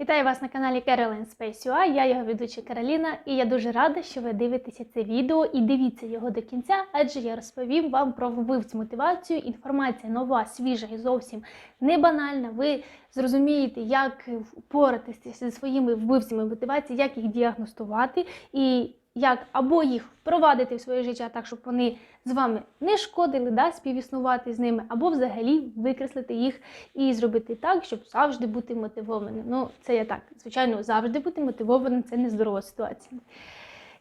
Вітаю вас на каналі Caroline Space UI, я його ведуча Кароліна, і я дуже рада, що ви дивитеся це відео і дивіться його до кінця, адже я розповім вам про вбивцю мотивацію. Інформація нова, свіжа і зовсім не банальна. Ви зрозумієте, як впоратися зі своїми вбивцями мотивації, як їх діагностувати і як або їх впровадити в своє життя так, щоб вони з вами не шкодили, да, співіснувати з ними, або взагалі викреслити їх і зробити так, щоб завжди бути мотивованим. Ну, це я так, звичайно, завжди бути мотивованим це не здорова ситуація.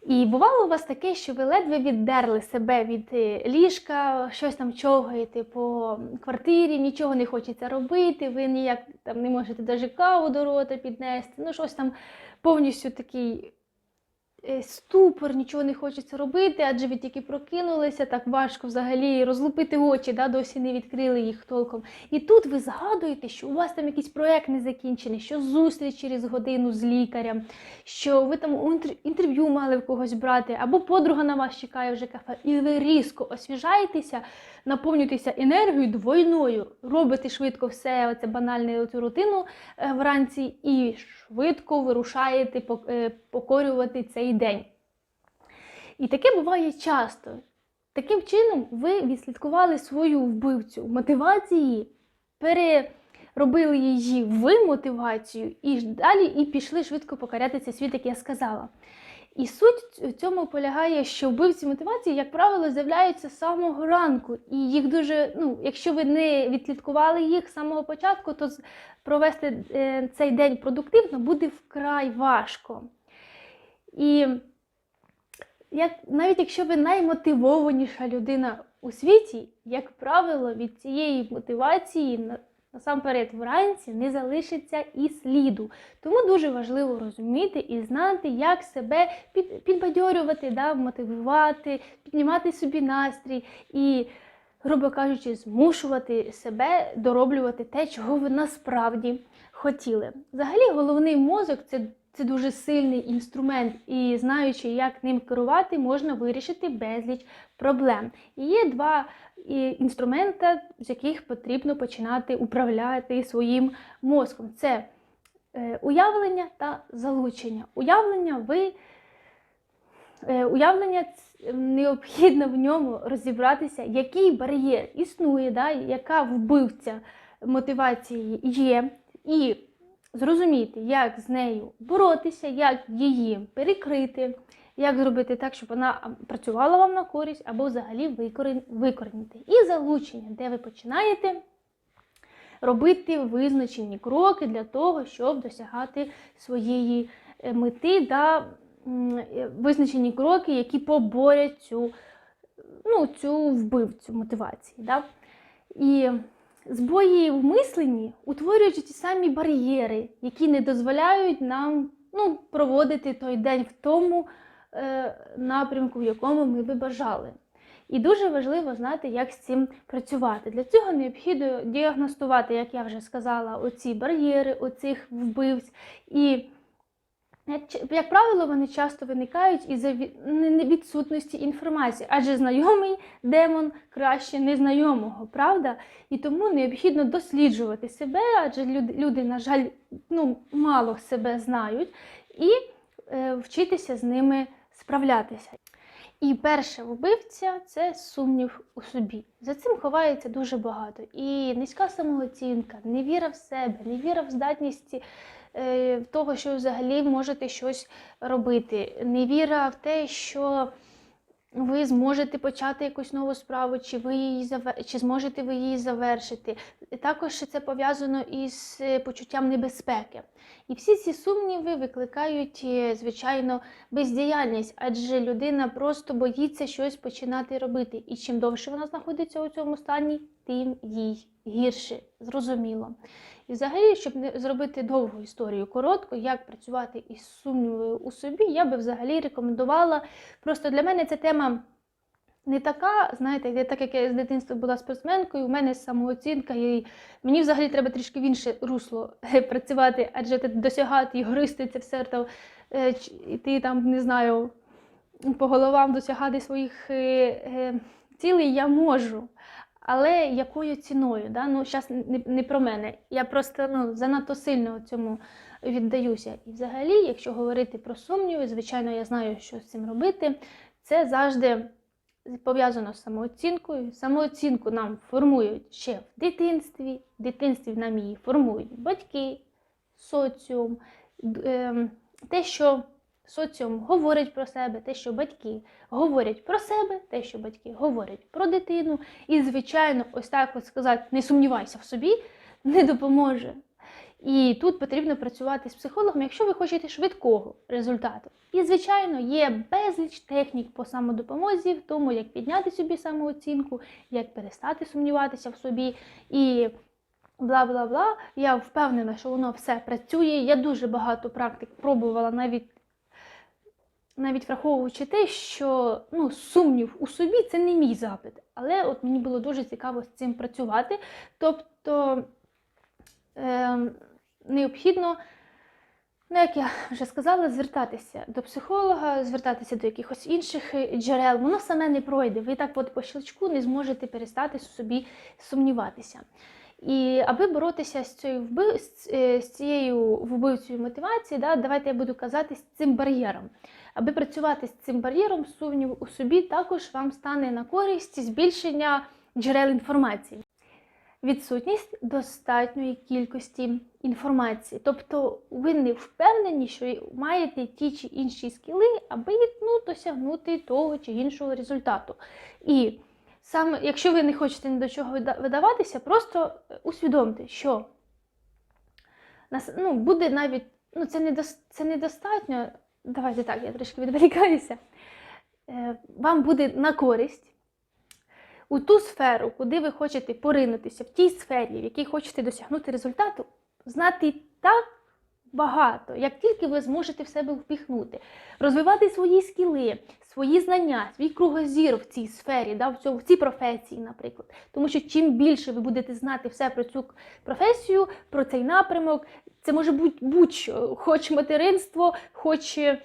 І бувало у вас таке, що ви ледве віддерли себе від е, ліжка, щось там човгаєте по квартирі, нічого не хочеться робити, ви ніяк там не можете навіть каву до рота піднести, ну щось там повністю такий ступор, нічого не хочеться робити, адже ви тільки прокинулися, так важко взагалі розлупити очі, да, досі не відкрили їх толком. І тут ви згадуєте, що у вас там якийсь проект не закінчений, що зустріч через годину з лікарем, що ви там інтерв'ю мали в когось брати, або подруга на вас чекає вже кафе, і ви різко освіжаєтеся, наповнюєтеся енергією двойною, робите швидко все оце банальне цю рутину е, вранці і швидко вирушаєте е, покорювати цей день. І таке буває часто. Таким чином, ви відслідкували свою вбивцю мотивації, переробили її в мотивацію і далі і пішли швидко покоряти цей світ, як я сказала. І суть в цьому полягає, що вбивці мотивації, як правило, з'являються з самого ранку. І їх дуже, ну, якщо ви не відслідкували їх з самого початку, то провести е, цей день продуктивно буде вкрай важко. І як, навіть якщо ви наймотивованіша людина у світі, як правило, від цієї мотивації насамперед вранці не залишиться і сліду. Тому дуже важливо розуміти і знати, як себе під, підбадьорювати, да, мотивувати, піднімати собі настрій і, грубо кажучи, змушувати себе дороблювати те, чого ви насправді хотіли. Взагалі, головний мозок це це дуже сильний інструмент, і знаючи, як ним керувати, можна вирішити безліч проблем. І є два інструмента, з яких потрібно починати управляти своїм мозком. Це е, уявлення та залучення. Уявлення ви е, уявлення необхідно в ньому розібратися, який бар'єр існує, да, яка вбивця мотивації є, і зрозуміти, як з нею боротися, як її перекрити, як зробити так, щоб вона працювала вам на користь або взагалі викорінити. І залучення, де ви починаєте робити визначені кроки для того, щоб досягати своєї е, мети м, е, визначені кроки, які поборять цю, ну, цю вбивцю мотивації. Да? І збої в мисленні утворюють ті самі бар'єри, які не дозволяють нам ну, проводити той день в тому е, напрямку, в якому ми би бажали. І дуже важливо знати, як з цим працювати. Для цього необхідно діагностувати, як я вже сказала, оці бар'єри, оцих вбивць. І як, ч- як правило, вони часто виникають не відсутності інформації, адже знайомий демон краще незнайомого, правда? І тому необхідно досліджувати себе, адже люди, люди на жаль, ну, мало себе знають, і е, вчитися з ними справлятися. І перша вбивця це сумнів у собі. За цим ховається дуже багато. І низька самооцінка, невіра в себе, невіра в здатність е, того, що взагалі можете щось робити, невіра в те, що ви зможете почати якусь нову справу, чи ви її заве- чи зможете ви її завершити. Також це пов'язано із е, почуттям небезпеки. І всі ці сумніви викликають, е, звичайно, бездіяльність, адже людина просто боїться щось починати робити. І чим довше вона знаходиться у цьому стані, тим їй гірше, зрозуміло. І взагалі, щоб не зробити довгу історію коротко, як працювати із сумнівою у собі, я би взагалі рекомендувала. Просто для мене ця тема не така, знаєте, так як я з дитинства була спортсменкою, у мене самооцінка, і мені взагалі треба трішки в інше русло е, працювати, адже ти досягати і гристи це все е, і ти там, не знаю, по головам досягати своїх е, е, цілей я можу. Але якою ціною? Да? Ну, зараз не, не про мене. Я просто ну, занадто сильно цьому віддаюся. І взагалі, якщо говорити про сумніви, звичайно, я знаю, що з цим робити. Це завжди пов'язано з самооцінкою. Самооцінку нам формують ще в дитинстві. В дитинстві нам її формують батьки, соціум, ем, те, що соціум говорить про себе, те, що батьки говорять про себе, те, що батьки говорять про дитину. І, звичайно, ось так от сказати, не сумнівайся в собі, не допоможе. І тут потрібно працювати з психологом, якщо ви хочете швидкого результату. І, звичайно, є безліч технік по самодопомозі, в тому, як підняти собі самооцінку, як перестати сумніватися в собі і бла бла бла. Я впевнена, що воно все працює. Я дуже багато практик пробувала навіть. Навіть враховуючи те, що ну, сумнів у собі це не мій запит. Але от мені було дуже цікаво з цим працювати. Тобто е, необхідно, ну, як я вже сказала, звертатися до психолога, звертатися до якихось інших е, джерел. Воно саме не пройде. Ви так от по щелчку не зможете перестати собі сумніватися. І аби боротися з цією вби... е, з цією вбивцею мотивації, да, давайте я буду казати з цим бар'єром. Аби працювати з цим бар'єром, сумнів у собі також вам стане на користь збільшення джерел інформації. Відсутність достатньої кількості інформації. Тобто ви не впевнені, що маєте ті чи інші скіли, аби ну, досягнути того чи іншого результату. І саме, якщо ви не хочете ні до чого видаватися, просто е, усвідомте, що ну, буде навіть, ну, це недостатньо. Давайте так, я трішки відволікаюся. Е, Вам буде на користь у ту сферу, куди ви хочете поринутися, в тій сфері, в якій хочете досягнути результату, знати так багато, як тільки ви зможете в себе впіхнути, розвивати свої скіли, свої знання, свій кругозір в цій сфері, да, в, цьому, в цій професії, наприклад. Тому що чим більше ви будете знати все про цю професію, про цей напрямок, це може бути будь-що, хоч материнство, хоч е,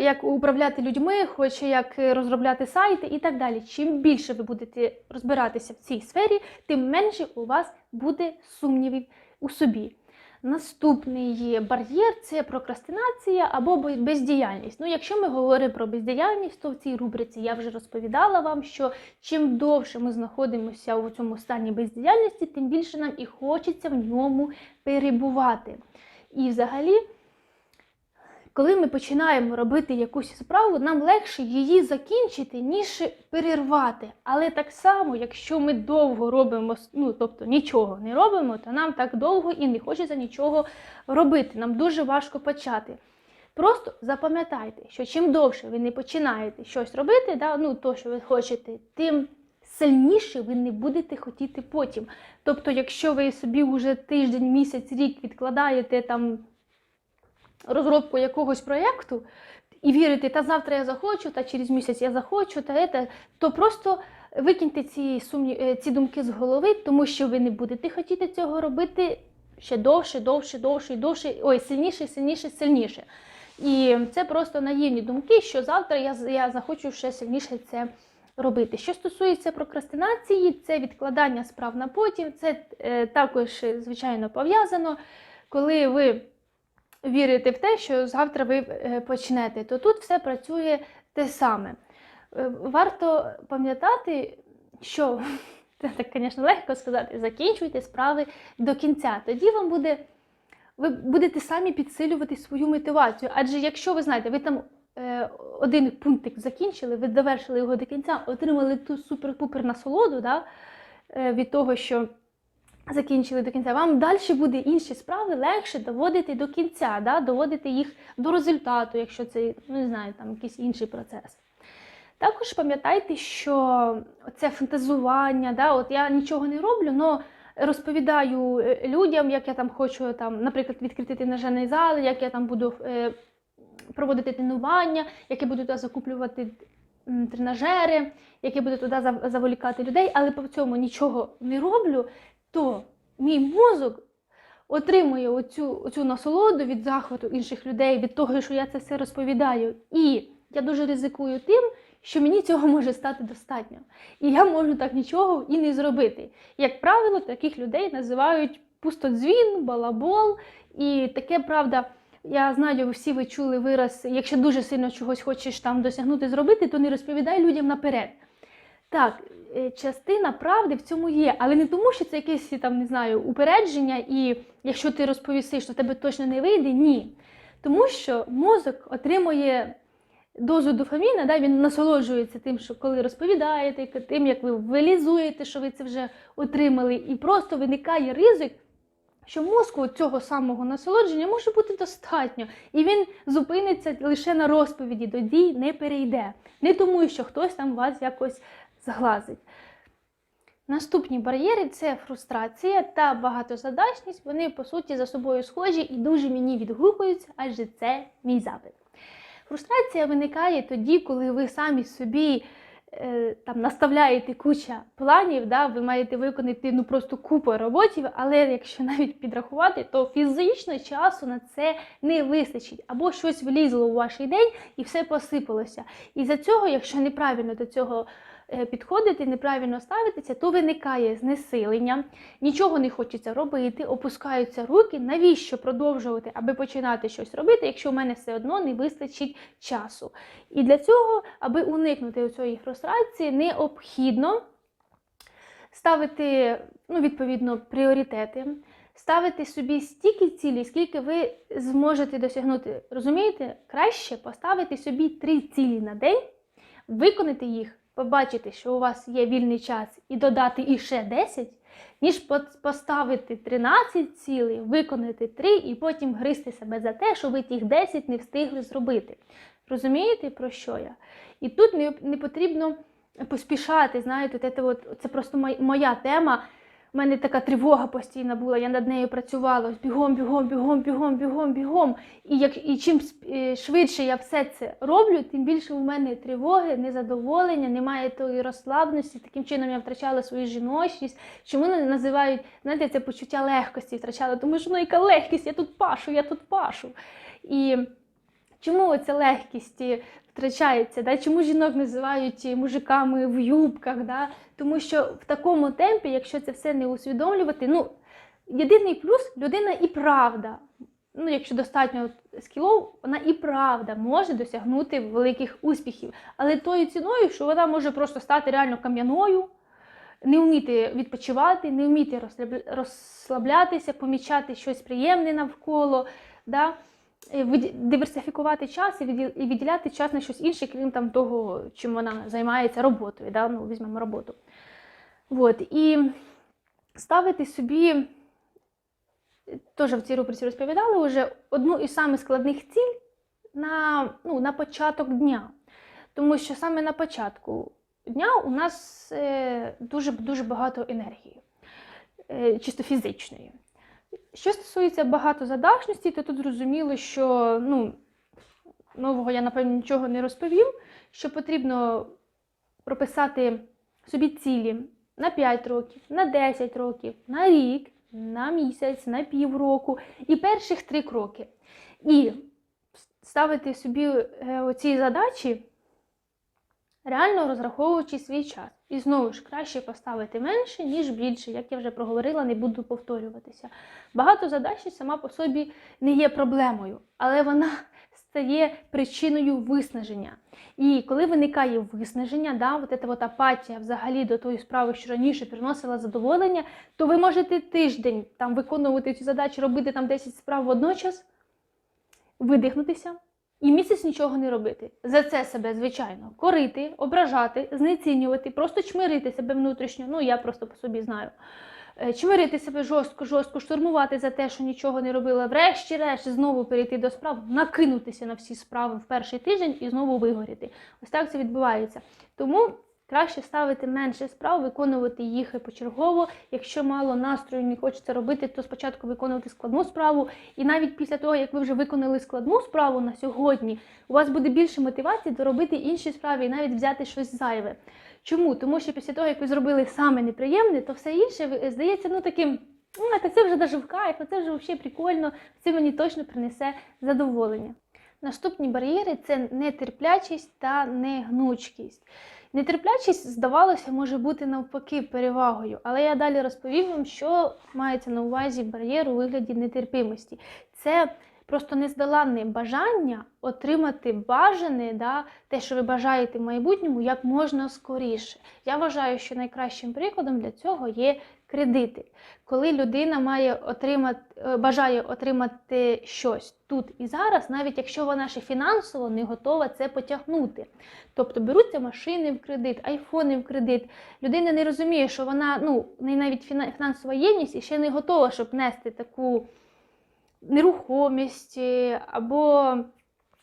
як управляти людьми, хоч як е, розробляти сайти і так далі. Чим більше ви будете розбиратися в цій сфері, тим менше у вас буде сумнівів у собі. Наступний бар'єр це прокрастинація або бездіяльність. Ну, якщо ми говоримо про бездіяльність, то в цій рубриці я вже розповідала вам, що чим довше ми знаходимося у цьому стані бездіяльності, тим більше нам і хочеться в ньому перебувати. І взагалі, коли ми починаємо робити якусь справу, нам легше її закінчити, ніж перервати. Але так само, якщо ми довго робимо, ну тобто нічого не робимо, то нам так довго і не хочеться нічого робити. Нам дуже важко почати. Просто запам'ятайте, що чим довше ви не починаєте щось робити, да, ну то, що ви хочете, тим сильніше ви не будете хотіти потім. Тобто, якщо ви собі вже тиждень, місяць, рік відкладаєте там розробку якогось проєкту і вірите, та завтра я захочу, та через місяць я захочу, та ете, то просто викиньте ці, сумні... е, ці думки з голови, тому що ви не будете хотіти цього робити ще довше, довше, довше, довше, ой, сильніше, сильніше, сильніше. І це просто наївні думки, що завтра я, я захочу ще сильніше це робити. Що стосується прокрастинації, це відкладання справ на потім, це е, також, е, звичайно, пов'язано, коли ви вірите в те, що завтра ви е, почнете, то тут все працює те саме. Е, Варто пам'ятати, що це так, звісно, легко сказати, закінчуйте справи до кінця. Тоді вам буде, ви будете самі підсилювати свою мотивацію. Адже якщо ви знаєте, ви там е, один пунктик закінчили, ви довершили його до кінця, отримали ту супер-пупер насолоду да, від того, що закінчили до кінця. Вам далі буде інші справи легше доводити до кінця, да? доводити їх до результату, якщо це ну, не знаю, там якийсь інший процес. Також пам'ятайте, що це фантазування, да? от я нічого не роблю, але розповідаю е, людям, як я там хочу, там, наприклад, відкрити тренажерний зал, як я там буду е, проводити тренування, як я буду туди закуплювати тренажери, як я буду туди зав- заволікати людей, але по цьому нічого не роблю, то мій мозок отримує оцю, оцю насолоду від захвату інших людей, від того, що я це все розповідаю. І я дуже ризикую тим, що мені цього може стати достатньо. І я можу так нічого і не зробити. Як правило, таких людей називають пустодзвін, балабол. І таке правда. Я знаю, всі ви чули вираз, якщо дуже сильно чогось хочеш там досягнути зробити, то не розповідай людям наперед. Так, е, частина правди в цьому є, але не тому, що це якесь там, не знаю, упередження, і якщо ти розповісиш, що тебе точно не вийде, ні. Тому що мозок отримує дозу дофаміна, да, він насолоджується тим, що коли розповідаєте, тим, як ви вилізуєте, що ви це вже отримали, і просто виникає ризик, що мозку цього самого насолодження може бути достатньо, і він зупиниться лише на розповіді, до дій не перейде. Не тому, що хтось там вас якось зглазить. Наступні бар'єри це фрустрація та багатозадачність. Вони, по суті, за собою схожі і дуже мені відгукуються, адже це мій запит. Фрустрація виникає тоді, коли ви самі собі е, там наставляєте куча планів, да, ви маєте виконати ну, просто купу роботів, але якщо навіть підрахувати, то фізично часу на це не вистачить. Або щось влізло у ваш день і все посипалося. І за цього, якщо неправильно до цього підходити, неправильно ставитися, то виникає знесилення, нічого не хочеться робити, опускаються руки. Навіщо продовжувати, аби починати щось робити, якщо в мене все одно не вистачить часу? І для цього, аби уникнути цієї фрустрації, необхідно ставити ну, відповідно пріоритети. Ставити собі стільки цілей, скільки ви зможете досягнути. Розумієте, краще поставити собі три цілі на день, виконати їх, побачити, що у вас є вільний час, і додати іще 10, ніж поставити 13 цілей, виконати 3 і потім гризти себе за те, що ви тих 10 не встигли зробити. Розумієте, про що я? І тут не, потрібно поспішати. Знаєте, от, це просто моя тема. У мене така тривога постійна була, я над нею працювала бігом, бігом, бігом, бігом, бігом, бігом. І як і чим швидше я все це роблю, тим більше у мене тривоги, незадоволення, немає тої розслабленості. Таким чином я втрачала свою жіночність. Чому називають знаєте, це почуття легкості втрачала? Тому що ну яка легкість, я тут пашу, я тут пашу. І чому оця легкість втрачається? Да? Чому жінок називають мужиками в юбках? Да? Тому що в такому темпі, якщо це все не усвідомлювати, ну єдиний плюс людина і правда. Ну, якщо достатньо скілов, вона і правда може досягнути великих успіхів. Але тою ціною, що вона може просто стати реально кам'яною, не вміти відпочивати, не вміти розслаблятися, помічати щось приємне навколо. Да? Диверсифікувати час і відділяти час на щось інше, крім там того, чим вона займається роботою. Да? Ну, Візьмемо роботу. От. І ставити собі, теж в цій рубриці розповідали вже одну із самих складних ціль на, ну, на початок дня. Тому що саме на початку дня у нас е, дуже дуже багато енергії, е, чисто фізичної. Що стосується багатозадачності, то тут зрозуміло, що ну, нового я, напевно, нічого не розповім, що потрібно прописати собі цілі на 5 років, на 10 років, на рік, на місяць, на півроку і перших 3 кроки. І ставити собі е, оці задачі, реально розраховуючи свій час. І знову ж краще поставити менше, ніж більше, як я вже проговорила, не буду повторюватися. Багатозадачність сама по собі не є проблемою, але вона стає причиною виснаження. І коли виникає виснаження, да, от ця от апатія взагалі до тої справи, що раніше приносила задоволення, то ви можете тиждень там виконувати цю задачу, робити там 10 справ водночас, видихнутися. І місяць нічого не робити. За це себе, звичайно, корити, ображати, знецінювати, просто чмирити себе внутрішньо. Ну, я просто по собі знаю. Е, чмирити себе жорстко, жорстко, штурмувати за те, що нічого не робила, врешті-решт, знову перейти до справ, накинутися на всі справи в перший тиждень і знову вигоріти. Ось так це відбувається. Тому Краще ставити менше справ, виконувати їх почергово. Якщо мало настрою не хочеться робити, то спочатку виконувати складну справу. І навіть після того, як ви вже виконали складну справу на сьогодні, у вас буде більше мотивації доробити інші справи і навіть взяти щось зайве. Чому? Тому що після того, як ви зробили саме неприємне, то все інше здається, ну таким. Ну, це вже навіть в кайф, це вже взагалі прикольно, це мені точно принесе задоволення. Наступні бар'єри це нетерплячість та негнучкість. Нетерплячість, здавалося, може бути навпаки перевагою, але я далі розповім вам, що мається на увазі бар'єр у вигляді нетерпимості. Це просто нездоланне бажання отримати бажане, да, те, що ви бажаєте в майбутньому, як можна скоріше. Я вважаю, що найкращим прикладом для цього є кредити. Коли людина має отримати, е, бажає отримати щось тут і зараз, навіть якщо вона ще фінансово не готова це потягнути. Тобто беруться машини в кредит, айфони в кредит. Людина не розуміє, що вона ну, в неї навіть фінансова єдність і ще не готова, щоб нести таку нерухомість або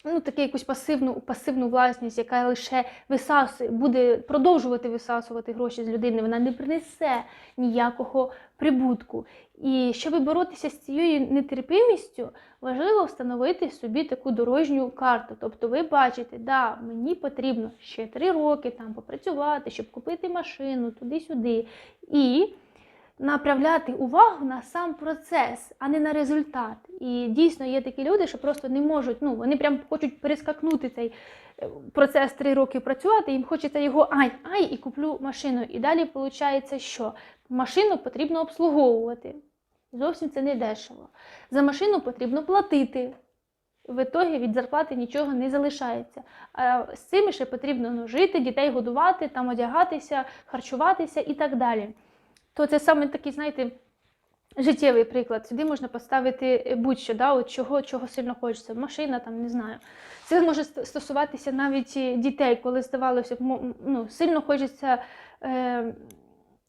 ну, таку якусь пасивну, пасивну власність, яка лише висасує, буде продовжувати висасувати гроші з людини, вона не принесе ніякого прибутку. І щоб боротися з цією нетерпимістю, важливо встановити собі таку дорожню карту. Тобто ви бачите, да, мені потрібно ще три роки там попрацювати, щоб купити машину туди-сюди. І направляти увагу на сам процес, а не на результат. І дійсно є такі люди, що просто не можуть, ну вони прям хочуть перескакнути цей е, процес три роки працювати, їм хочеться його ай, ай, і куплю машину. І далі виходить, що машину потрібно обслуговувати. Зовсім це не дешево. За машину потрібно платити. В ітогі від зарплати нічого не залишається. А з цим ще потрібно ну, жити, дітей годувати, там одягатися, харчуватися і так далі то це саме такий, знаєте, життєвий приклад. Сюди можна поставити будь-що, да, от чого, чого сильно хочеться. Машина, там, не знаю. Це може стосуватися навіть дітей, коли здавалося ну, сильно хочеться е,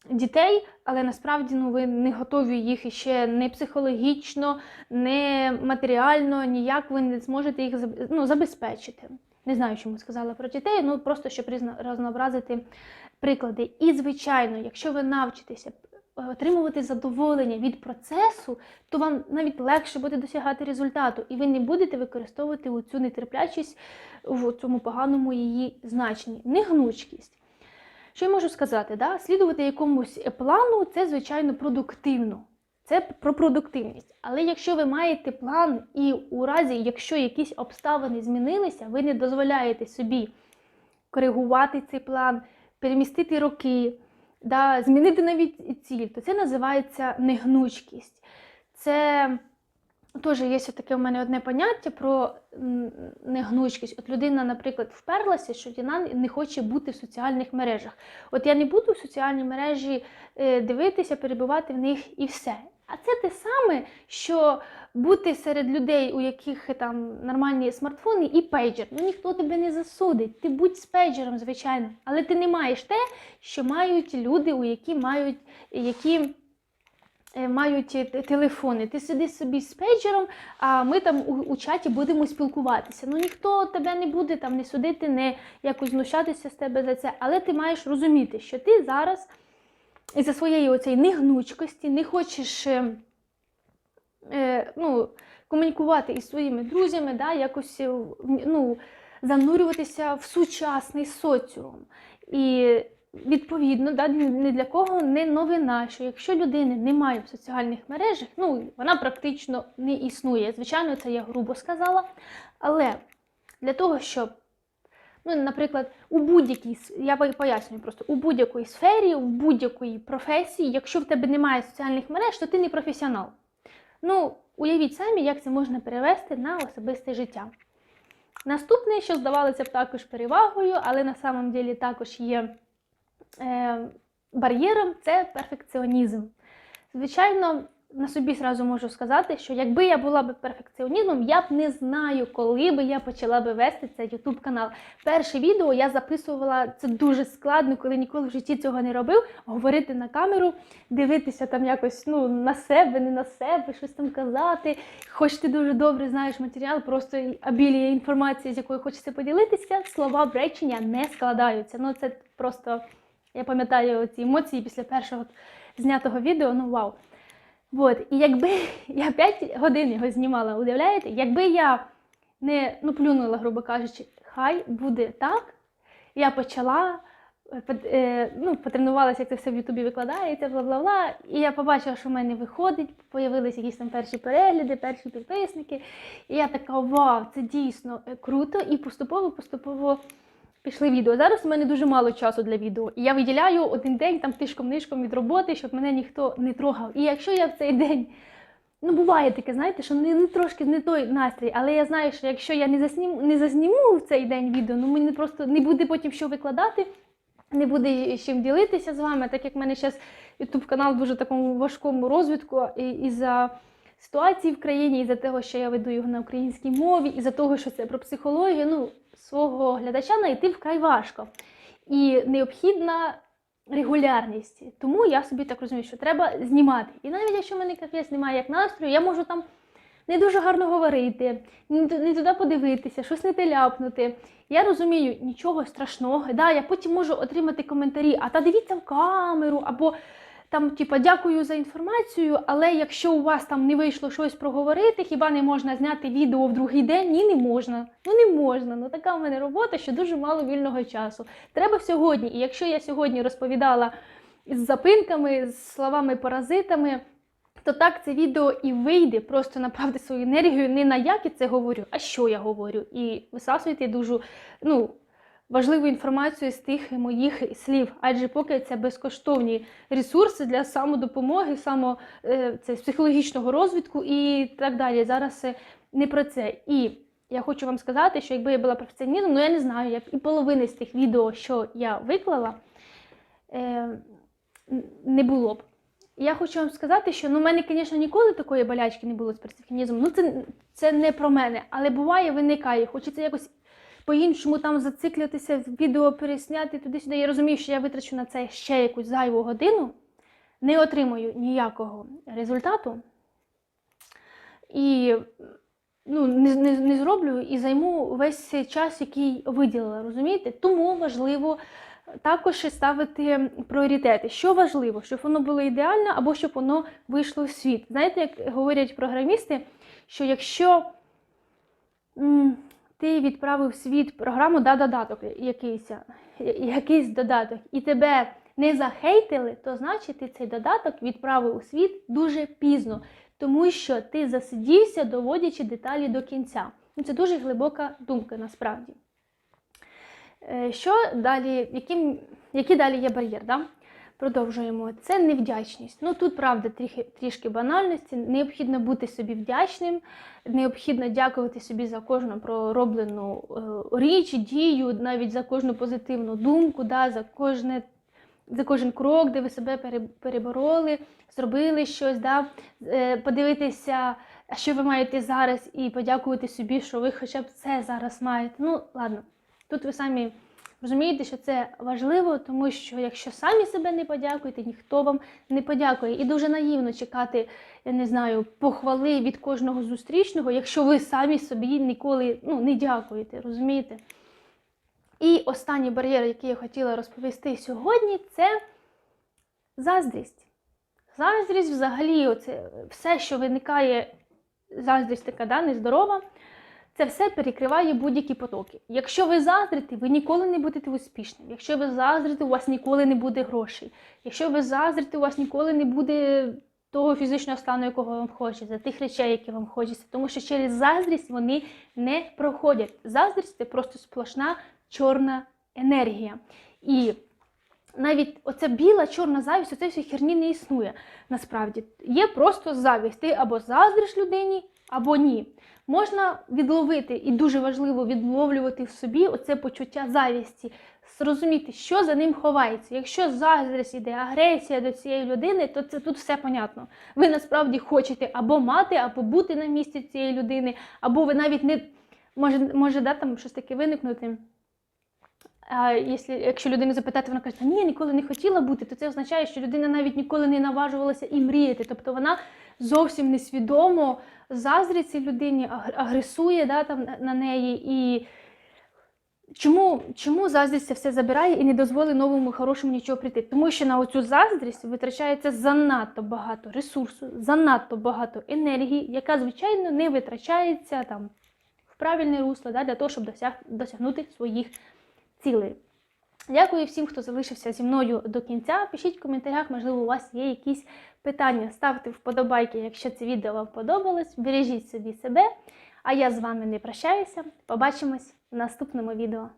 дітей, але насправді ну, ви не готові їх ще не психологічно, не матеріально, ніяк ви не зможете їх ну, забезпечити. Не знаю, чому сказала про дітей, ну просто щоб різно- разнообразити приклади. І, звичайно, якщо ви навчитеся е, отримувати задоволення від процесу, то вам навіть легше буде досягати результату, і ви не будете використовувати цю нетерплячість в цьому поганому її значенні. Негнучкість. Що я можу сказати? Да? Слідувати якомусь плану це, звичайно, продуктивно. Це про продуктивність. Але якщо ви маєте план, і у разі, якщо якісь обставини змінилися, ви не дозволяєте собі коригувати цей план, перемістити роки, да, змінити навіть ціль, то це називається негнучкість. Це теж є таке у мене одне поняття про негнучкість. От людина, наприклад, вперлася, що вона не хоче бути в соціальних мережах. От я не буду в соціальні мережі е, дивитися, перебувати в них і все. А це те саме, що бути серед людей, у яких там нормальні смартфони і пейджер. Ну ніхто тебе не засудить. Ти будь з пейджером, звичайно, але ти не маєш те, що мають люди, у які мають які. е, Мають е, телефони. Ти сиди собі з пейджером, а ми там у, у чаті будемо спілкуватися. Ну ніхто тебе не буде там не судити, не якось знущатися з тебе за це. Але ти маєш розуміти, що ти зараз із-за своєї оцеї негнучкості не хочеш е, е, ну, комунікувати із своїми друзями, да, якось е, ну, занурюватися в сучасний соціум. І відповідно, да, ні для кого не новина, що якщо людини немає в соціальних мережах, ну вона практично не існує. Звичайно, це я грубо сказала. Але для того, щоб Ну, наприклад, у будь-якій я пояснюю просто у будь-якій сфері, у будь-якої професії, якщо в тебе немає соціальних мереж, то ти не професіонал. Ну, уявіть самі, як це можна перевести на особисте життя. Наступне, що здавалося б також перевагою, але на самом ділі також є е, бар'єром, це перфекціонізм. Звичайно, на собі зразу можу сказати, що якби я була б перфекціонізмом, я б не знаю, коли би я почала би вести цей YouTube канал. Перше відео я записувала це дуже складно, коли ніколи в житті цього не робив. Говорити на камеру, дивитися там якось ну, на себе, не на себе, щось там казати. Хоч ти дуже добре знаєш матеріал, просто обіліє інформації, з якою хочеться поділитися, слова в речення не складаються. Ну це просто я пам'ятаю ці емоції після першого знятого відео. Ну вау. От, і якби я 5 годин його знімала, уявляєте, якби я не ну, плюнула, грубо кажучи, хай буде так, я почала е, е, ну, потренувалася, як це все в Ютубі викладається, бла бла бла. І я побачила, що в мене виходить, появилися якісь там перші перегляди, перші підписники. І я така, вау, це дійсно е, круто. І поступово, поступово пішли відео. Зараз у мене дуже мало часу для відео. І я виділяю один день там тишком-нишком від роботи, щоб мене ніхто не трогав. І якщо я в цей день. Ну, буває таке, знаєте, що не, не трошки не той настрій, але я знаю, що якщо я не засніму, не засніму в цей день відео, ну мені просто не буде потім що викладати, не буде з чим ділитися з вами, так як в мене зараз YouTube канал в дуже такому важкому розвитку і, і за ситуації в країні, і за того, що я веду його на українській мові, і за того, що це про психологію, ну, свого глядача знайти вкрай важко. І необхідна регулярність. Тому я собі так розумію, що треба знімати. І навіть якщо в мене капець немає як настрою, я можу там не дуже гарно говорити, не, туди подивитися, щось не те ляпнути. Я розумію, нічого страшного. Да, я потім можу отримати коментарі, а та дивіться в камеру, або там, типа, дякую за інформацію, але якщо у вас там не вийшло щось проговорити, хіба не можна зняти відео в другий день? Ні, не можна. Ну не можна. Ну така в мене робота, що дуже мало вільного часу. Треба сьогодні. І якщо я сьогодні розповідала з запинками, з словами-паразитами, то так це відео і вийде. Просто направте свою енергію не на як я це говорю, а що я говорю. І висасуйте дуже ну, важливу інформацію з тих моїх слів. Адже поки це безкоштовні ресурси для самодопомоги, само е, це психологічного розвитку і так далі. Зараз не про це. І я хочу вам сказати, що якби я була професіоналістом, ну я не знаю, я б і половини з тих відео, що я виклала, е, не було б. Я хочу вам сказати, що ну, в мене, звісно, ніколи такої болячки не було з перфекціонізмом. Ну, це, це не про мене, але буває, виникає. Хочеться якось по-іншому там зациклитися, відео пересняти туди-сюди. Я розумію, що я витрачу на це ще якусь зайву годину, не отримую ніякого результату. І ну, не, не, не зроблю і займу весь цей час, який виділила, розумієте? Тому важливо також ставити пріоритети. Що важливо, щоб воно було ідеально або щоб воно вийшло в світ. Знаєте, як говорять програмісти, що якщо ти відправив світ програму да, додаток якийсь, якийсь додаток, і тебе не захейтили, то значить ти цей додаток відправив у світ дуже пізно, тому що ти засидівся, доводячи деталі до кінця. Ну, Це дуже глибока думка насправді. Е, Що далі, яким, які далі є бар'єр? Да? Продовжуємо. Це невдячність. Ну тут правда трішки, трішки банальності. Необхідно бути собі вдячним, необхідно дякувати собі за кожну пророблену е, річ, дію, навіть за кожну позитивну думку, да, за кожне. За кожен крок, де ви себе пере- перебороли, зробили щось, да? е, подивитися, що ви маєте зараз, і подякувати собі, що ви хоча б це зараз маєте. Ну, ладно, тут ви самі розумієте, що це важливо, тому що якщо самі себе не подякуєте, ніхто вам не подякує. І дуже наївно чекати, я не знаю, похвали від кожного зустрічного, якщо ви самі собі ніколи ну, не дякуєте, розумієте? І останній бар'єр, який я хотіла розповісти сьогодні, це заздрість. Заздрість взагалі, оце все, що виникає, заздрість така да, нездорова, це все перекриває будь-які потоки. Якщо ви заздрите, ви ніколи не будете успішним. Якщо ви заздрите, у вас ніколи не буде грошей. Якщо ви заздрите, у вас ніколи не буде того фізичного стану, якого вам хочеться, тих речей, які вам хочеться. Тому що через заздрість вони не проходять. Заздрість це просто сплошна чорна енергія. І навіть оця біла чорна завість, оце всі херні не існує. Насправді є просто завість. Ти або заздриш людині, або ні. Можна відловити, і дуже важливо відловлювати в собі оце почуття завісті, зрозуміти, що за ним ховається. Якщо заздрість іде, агресія до цієї людини, то це тут все понятно. Ви насправді хочете або мати, або бути на місці цієї людини, або ви навіть не може, може да, там щось таке виникнути. А якщо, якщо людину запитати, вона каже, «Та ні, ніколи не хотіла бути, то це означає, що людина навіть ніколи не наважувалася і мріяти. Тобто вона зовсім несвідомо заздрить цій людині, агресує да, там, на- неї. І чому, чому заздрість це все забирає і не дозволить новому хорошому нічого прийти? Тому що на оцю заздрість витрачається занадто багато ресурсу, занадто багато енергії, яка, звичайно, не витрачається там, в правильне русло да, для того, щоб досяг, досягнути своїх цілей. Дякую всім, хто залишився зі мною до кінця. Пишіть в коментарях, можливо, у вас є якісь питання. Ставте вподобайки, якщо це відео вам подобалось. Бережіть собі себе. А я з вами не прощаюся. Побачимось в наступному відео.